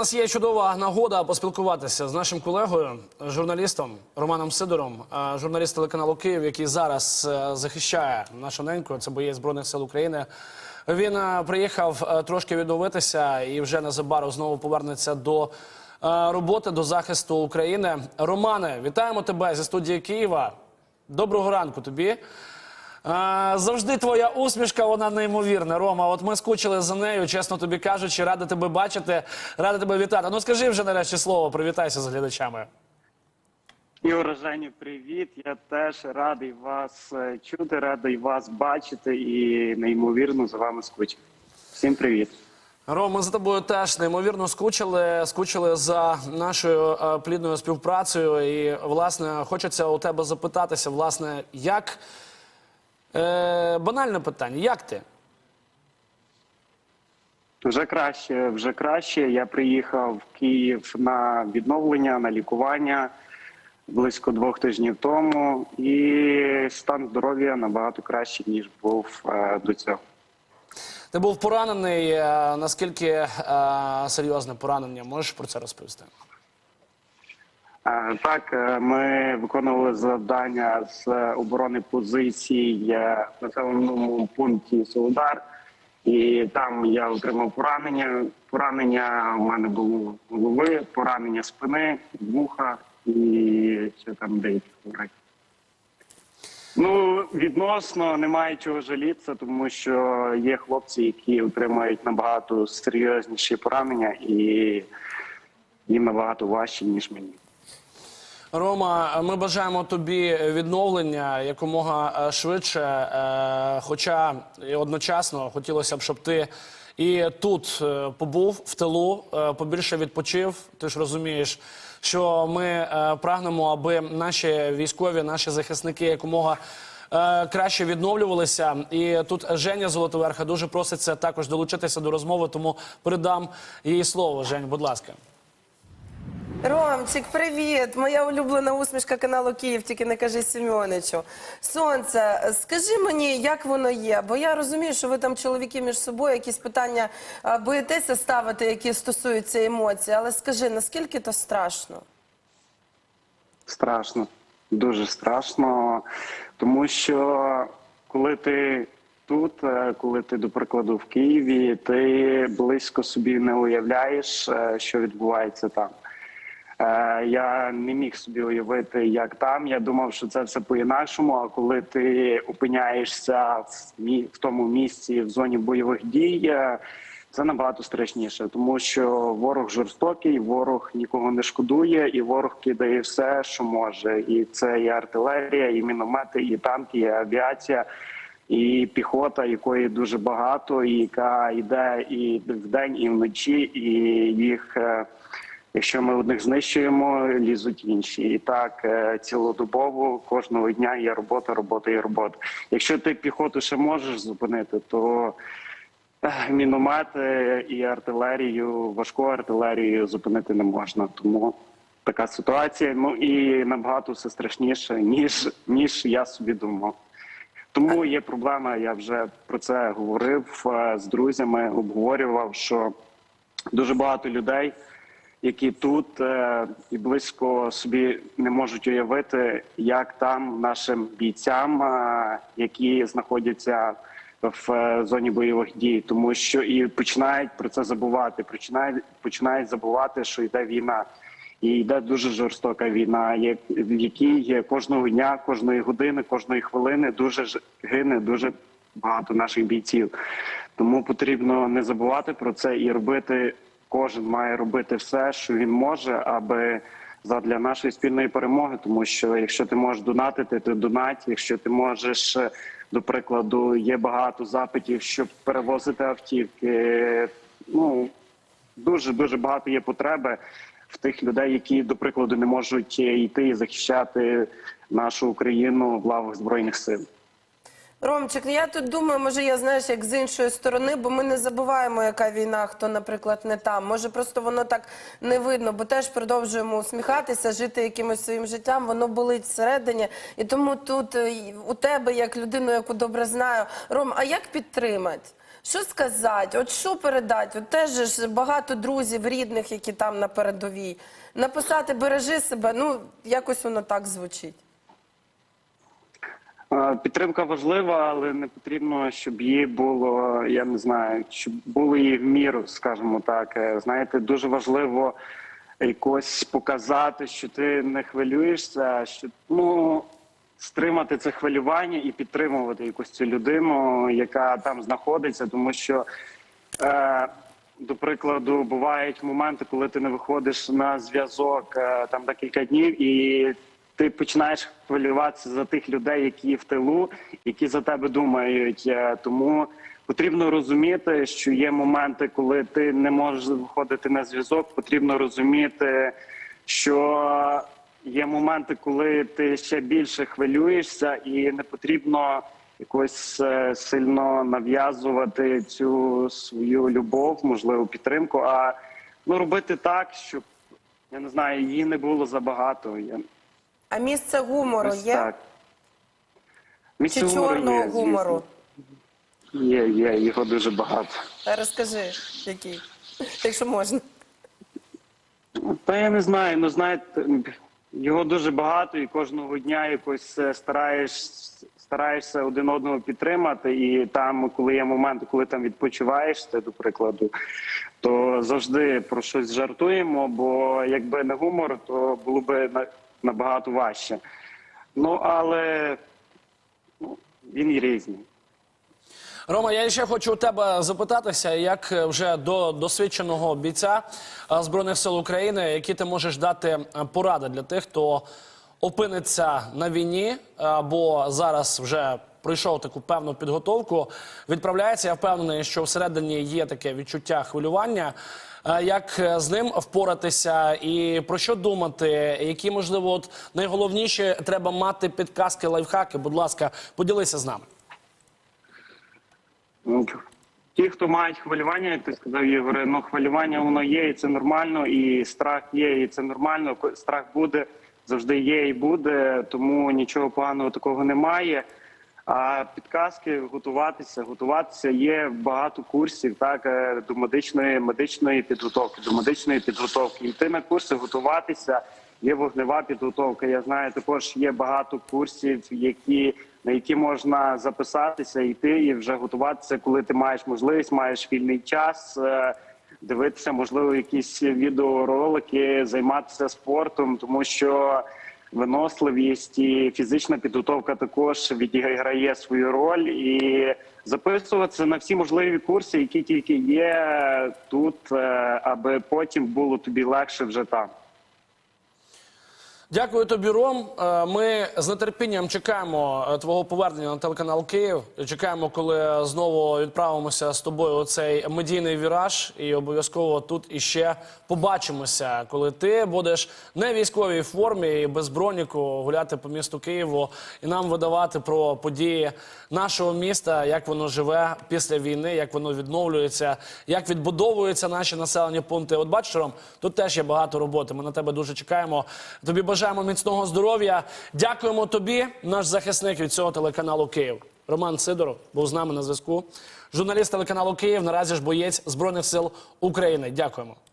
У нас є чудова нагода поспілкуватися з нашим колегою, журналістом Романом Сидором, е, журналіст телеканалу Київ, який зараз е, захищає нашу неньку. Це боєць збройних сил України. Він е, приїхав трошки відновитися і вже незабаром знову повернеться до роботи, до захисту України. Романе, вітаємо тебе зі студії Києва. Доброго ранку тобі. А, завжди твоя усмішка, вона неймовірна. Рома, от ми скучили за нею, чесно тобі кажучи, ради тебе бачити, ради тебе вітати. Ну скажи вже нарешті слово, привітайся з глядачами. Ігор Женю, привіт. Я теж радий вас е, чути, радий вас бачити і неймовірно за вами скучив. Всім привіт. Ром, ми за тобою теж неймовірно скучили. Скучили за нашою е, плідною співпрацею. І, власне, хочеться у тебе запитатися, власне, як е, банальне питання, як ти? Вже краще, вже краще. Я приїхав в Київ на відновлення, на лікування близько двох тижнів тому, і стан здоров'я набагато краще ніж був е, до цього. Ти був поранений. е, наскільки е, серйозне поранення? Можеш про це розповісти? Е, Так, е, ми виконували завдання з оборони позицій е, в населеному пункті Солодар, і там я отримав поранення. Поранення у мене було голови, поранення спини, вуха і ще там деякі хворі. Ну, відносно немає чого жалітися, тому що є хлопці, які отримають набагато серйозніші поранення, і їм набагато важче, ніж мені. Рома, ми бажаємо тобі відновлення якомога е, швидше. е, Хоча і одночасно хотілося б, щоб ти і тут е, побув в тилу, побільше відпочив. Ти ж розумієш, що ми прагнемо, аби наші військові, наші захисники якомога. Краще відновлювалися, і тут Женя Золотоверха дуже проситься також долучитися до розмови, тому передам їй слово. Жень, будь ласка. Ромчик, привіт! Моя улюблена усмішка каналу Київ, тільки не кажи Сімьоничу. Сонце, скажи мені, як воно є? Бо я розумію, що ви там чоловіки між собою якісь питання боїтеся ставити, які стосуються емоцій. Але скажи, наскільки то страшно? Страшно, дуже страшно, тому що коли ти тут, е, коли ти, до прикладу, в Києві, ти близько собі не уявляєш, е, що відбувається там. Е, Я не міг собі уявити, як там. Я думав, що це все по-інакшому. А коли ти опиняєшся в мі- в тому місці в зоні бойових дій, е, це набагато страшніше, тому що ворог жорстокий, ворог нікого не шкодує, і ворог кидає все, що може. І це і артилерія, і міномети, і танки, і авіація. І піхота, якої дуже багато, і яка йде і вдень, і вночі, і їх, е, якщо ми одних знищуємо, лізуть інші. І так е, цілодобово кожного дня є робота, робота і робота. Якщо ти піхоту ще можеш зупинити, то е, міномети і артилерію, важку артилерію зупинити не можна. Тому така ситуація. Ну і набагато все страшніше, ніж ніж я собі думав. Тому є проблема. Я вже про це говорив е, з друзями, обговорював, що дуже багато людей, які тут е, і близько собі не можуть уявити, як там нашим бійцям, е, які знаходяться в е, зоні бойових дій, тому що і починають про це забувати. Починають починають забувати, що йде війна. І йде дуже жорстока війна, як- в якій кожного дня, кожної години, кожної хвилини дуже гине дуже багато наших бійців. Тому потрібно не забувати про це і робити. Кожен має робити все, що він може, аби задля нашої спільної перемоги. Тому що якщо ти можеш донатити, ти донать. Якщо ти можеш, е, до прикладу, є багато запитів, щоб перевозити автівки. Ну дуже дуже багато є потреби в тих людей, які до прикладу не можуть йти і захищати нашу Україну в лавах збройних сил. Ромчик, ну я тут думаю, може я знаєш, як з іншої сторони, бо ми не забуваємо, яка війна, хто, наприклад, не там. Може, просто воно так не видно, бо теж продовжуємо усміхатися, жити якимось своїм життям, воно болить всередині. І тому тут е, у тебе, як людину, яку добре знаю, Ром, а як підтримати? Що сказати? От що передати? От теж ж багато друзів, рідних, які там на передовій. Написати бережи себе, ну якось воно так звучить. Підтримка важлива, але не потрібно, щоб її було, я не знаю, щоб було її в міру, скажімо так. Е, Знаєте, дуже важливо якось показати, що ти не хвилюєшся, що ну стримати це хвилювання і підтримувати якусь цю людину, яка там знаходиться, тому що. Е, до прикладу, бувають моменти, коли ти не виходиш на зв'язок е, там декілька днів, і ти починаєш хвилюватися за тих людей, які в тилу, які за тебе думають. Е, Тому потрібно розуміти, що є моменти, коли ти не можеш виходити на зв'язок. Потрібно розуміти, що є моменти, коли ти ще більше хвилюєшся, і не потрібно якось е, сильно нав'язувати цю свою любов, можливо, підтримку, а ну робити так, щоб я не знаю, її не було забагато. Я А місце гумору ось є? так. Місце Чи гумору чорного є, звісно. гумору? Є, є, його дуже багато. Розкажи, який, якщо можна. Та я не знаю. Ну знаєте, його дуже багато, і кожного дня якось е, стараєш, стараєшся один одного підтримати. І там, коли є моменти, коли там відпочиваєш, це до прикладу, то завжди про щось жартуємо. Бо якби не гумор, то було б на- набагато важче. Ну але ну, він і різний. Рома, я ще хочу у тебе запитатися, як вже до досвідченого бійця е, збройних сил України, які ти можеш дати е, поради для тих, хто опиниться на війні або зараз вже пройшов таку певну підготовку, відправляється. Я впевнений, що всередині є таке відчуття хвилювання. Е, Як е, з ним впоратися і про що думати? Які можливо, от найголовніші треба мати підказки, лайфхаки? Будь ласка, поділися з нами. Ну, Ті, хто мають хвилювання, як ти сказав, Ігоре, ну хвилювання воно є, і це нормально, і страх є, і це нормально. Страх буде, завжди є і буде, тому нічого поганого такого немає. А підказки готуватися, готуватися є багато курсів, так е, до медичної медичної підготовки, до медичної підготовки. Йти на курси, готуватися. Є вогнева підготовка. Я знаю, також є багато курсів, які на які можна записатися, йти і вже готуватися, коли ти маєш можливість, маєш вільний час. е, Дивитися, можливо, якісь відеоролики, займатися спортом, тому що виносливість і фізична підготовка також відіграє свою роль і записуватися на всі можливі курси, які тільки є тут, е, аби потім було тобі легше вже там. Дякую тобі, Ром. Е, Ми з нетерпінням чекаємо е, твого повернення на телеканал Київ. Чекаємо, коли знову відправимося з тобою у цей медійний віраж, і обов'язково тут іще побачимося, коли ти будеш не в військовій формі і без броніку гуляти по місту Києву і нам видавати про події нашого міста, як воно живе після війни, як воно відновлюється, як відбудовуються наші населені пункти. От бачиш, Ром, тут теж є багато роботи. Ми на тебе дуже чекаємо. Тобі бажаємо міцного здоров'я. Дякуємо тобі, наш захисник від цього телеканалу Київ. Роман Сидоров був з нами на зв'язку. Журналіст телеканалу Київ. Наразі ж боєць збройних сил України. Дякуємо.